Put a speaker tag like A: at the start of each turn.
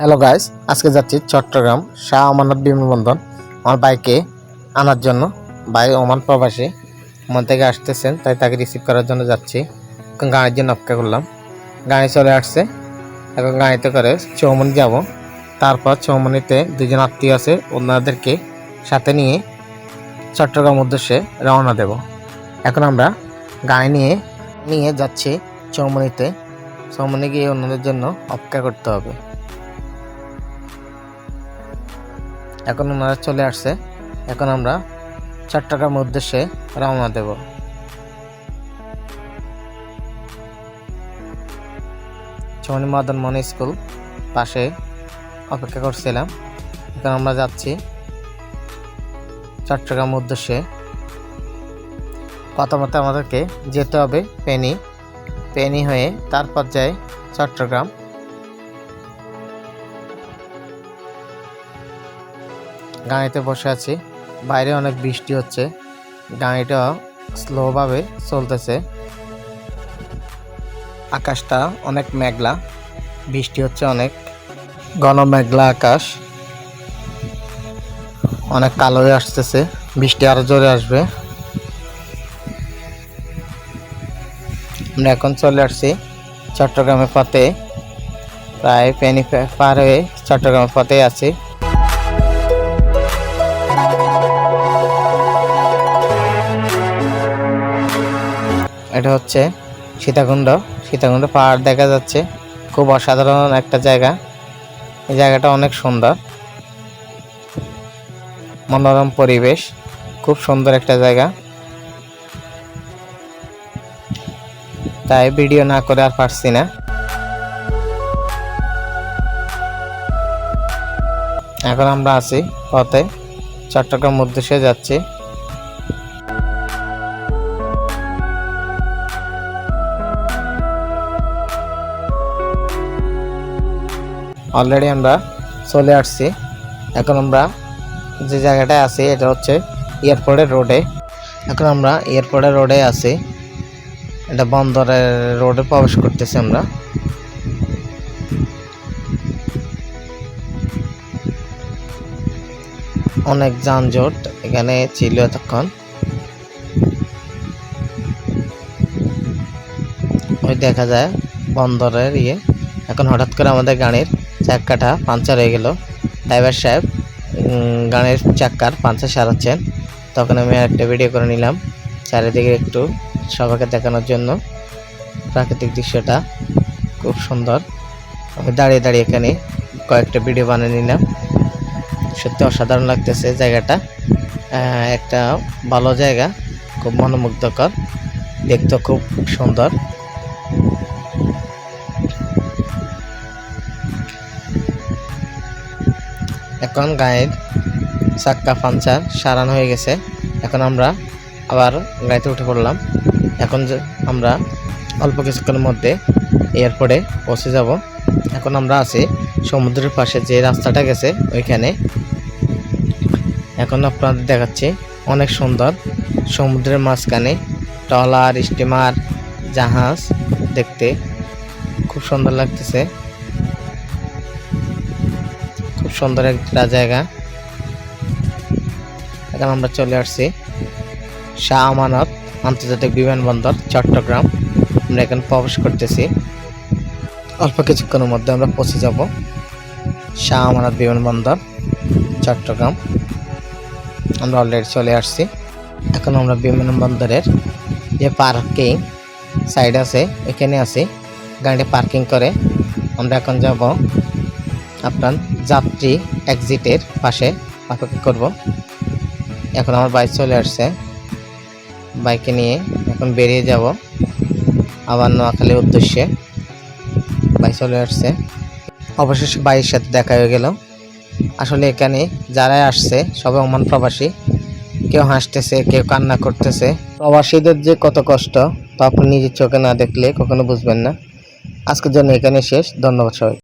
A: Hello guys, আজকে যাচ্ছি চট্টগ্রাম শাহ আমানত বিমানবন্দর। আমার বাইকে আনার জন্য। ভাই ওমান প্রবাসী, ওমান থেকে আসতেছেন, তাই তাকে রিসিভ করার জন্য যাচ্ছি। গাড়ির জন্য অপেক্ষা করলাম। গাড়ি চলে আসছে। এখন গাড়িতে করে চৌমনি যাব। তারপর চৌমনিতে দুজন আত্মীয় আছে, ওনাদেরকে সাথে নিয়ে চট্টগ্রাম উদ্দেশ্যে রওনা দেব। এখন আমরা গাড়ি নিয়ে নিয়ে যাচ্ছি চৌমনিতে চৌমনি গিয়ে ওনাদের জন্য অপেক্ষা করতে হবে। এখন ওনারা চলে আসছে। এখন আমরা চট্টগ্রাম উদ্দেশ্যে রওনা দেব। চমনি মদন মনি স্কুল পাশে অপেক্ষা করছিলাম। এখন আমরা যাচ্ছি চট্টগ্রাম উদ্দেশ্যে। প্রথমত আমাদেরকে যেতে হবে পেনি। পেনি হয়ে তারপর যায় চট্টগ্রাম গাড়িতে বসে আছি। বাইরে অনেক বৃষ্টি হচ্ছে। গাড়িটা স্লোভাবে চলতেছে। আকাশটা অনেক মেঘলা। বৃষ্টি হচ্ছে অনেক। ঘন মেঘলা আকাশ। অনেক কালো হয়ে আসতেছে। বৃষ্টি আরও জোরে আসবে। আমরা এখন চলে আসছি চট্টগ্রামের পথে। প্রায় ফেনি পার হয়ে চট্টগ্রামের পথে আছি। এটা হচ্ছে সীতাকুণ্ড। সীতাকুণ্ড পাহাড় দেখা যাচ্ছে। খুব অসাধারণ একটা জায়গা। এই জায়গাটা অনেক সুন্দর। মনোরম পরিবেশ। খুব সুন্দর একটা জায়গা। তাই ভিডিও না করে আর পারছি না। এখন আমরা আছি পথে। চট্টগ্রাম উদ্দেশ্যে যাচ্ছি। অলরেডি আমরা চলে আসছি। এখন আমরা যে জায়গাটায় আছি, এটা হচ্ছে এয়ারপোর্টের রোডে এখন আমরা এয়ারপোর্টের রোডে আছি। এটা বন্দরের রোডে প্রবেশ করতেছি আমরা। অনেক যানজট এখানে ছিল এতক্ষণ। ওই দেখা যায় বন্দরের ইয়ে। এখন হঠাৎ করে আমাদের গাড়ির চাক্কাটা পাঞ্চার হয়ে গেল। ড্রাইভার সাহেব গানের চাক্কার পাঞ্চার সারাচ্ছেন। তখন আমি একটা ভিডিও করে নিলাম। চারিদিকে একটু সবাইকে দেখানোর জন্য। প্রাকৃতিক দৃশ্যটা খুব সুন্দর। আমি দাঁড়িয়ে দাঁড়িয়ে এখানে কয়েকটা ভিডিও বানিয়ে নিলাম। সত্যি অসাধারণ লাগতেছে জায়গাটা। একটা ভালো জায়গা, খুব মনোমুগ্ধকর। দেখতে খুব সুন্দর। এখন গায়ের চাক্কা পাঞ্চার সারানো হয়ে গেছে। এখন আমরা আবার গাড়িতে উঠে পড়লাম। এখন যে আমরা অল্প কিছুক্ষণের মধ্যে এয়ারপোর্টে পৌঁছে যাব। এখন আমরা আছি সমুদ্রের পাশে যে রাস্তাটা গেছে ওইখানে। এখন আপনাদের দেখাচ্ছি অনেক সুন্দর সমুদ্রের মাঝখানে ট্রলার, স্টিমার, জাহাজ দেখতে খুব সুন্দর লাগতেছে। সুন্দর একটা জায়গা। এখন আমরা চলে আসছি শাহ আমানত আন্তর্জাতিক বিমানবন্দর, চট্টগ্রাম। আমরা এখন প্রবেশ করতেছি। অল্প কিছুক্ষণের মধ্যে আমরা পৌঁছে যাব শাহ আমানত বিমানবন্দর, চট্টগ্রাম। আমরা অলরেডি চলে আসছি। এখন আমরা বিমানবন্দরের যে পার্কিং সাইড আছে, এখানে আছি। গাড়িটা পার্কিং করে আমরা এখন যাব আপনার যাত্রী এক্সিটের পাশে অপেক্ষা করব। এখন আমার বাইক চলে আসছে। বাইকে নিয়ে এখন বেরিয়ে যাব আবার নোয়াখালীর উদ্দেশ্যে। বাইক চলে আসছে। অবশেষে বাইয়ের সাথে দেখা হয়ে গেল। আসলে এখানে যারাই আসছে, সবাই ওমান প্রবাসী। কেউ হাসতেছে, কেউ কান্না করতেছে। প্রবাসীদের যে কত কষ্ট, তা আপনি নিজের চোখে না দেখলে কখনো বুঝবেন না। আজকের জন্য এখানে শেষ। ধন্যবাদ সবাই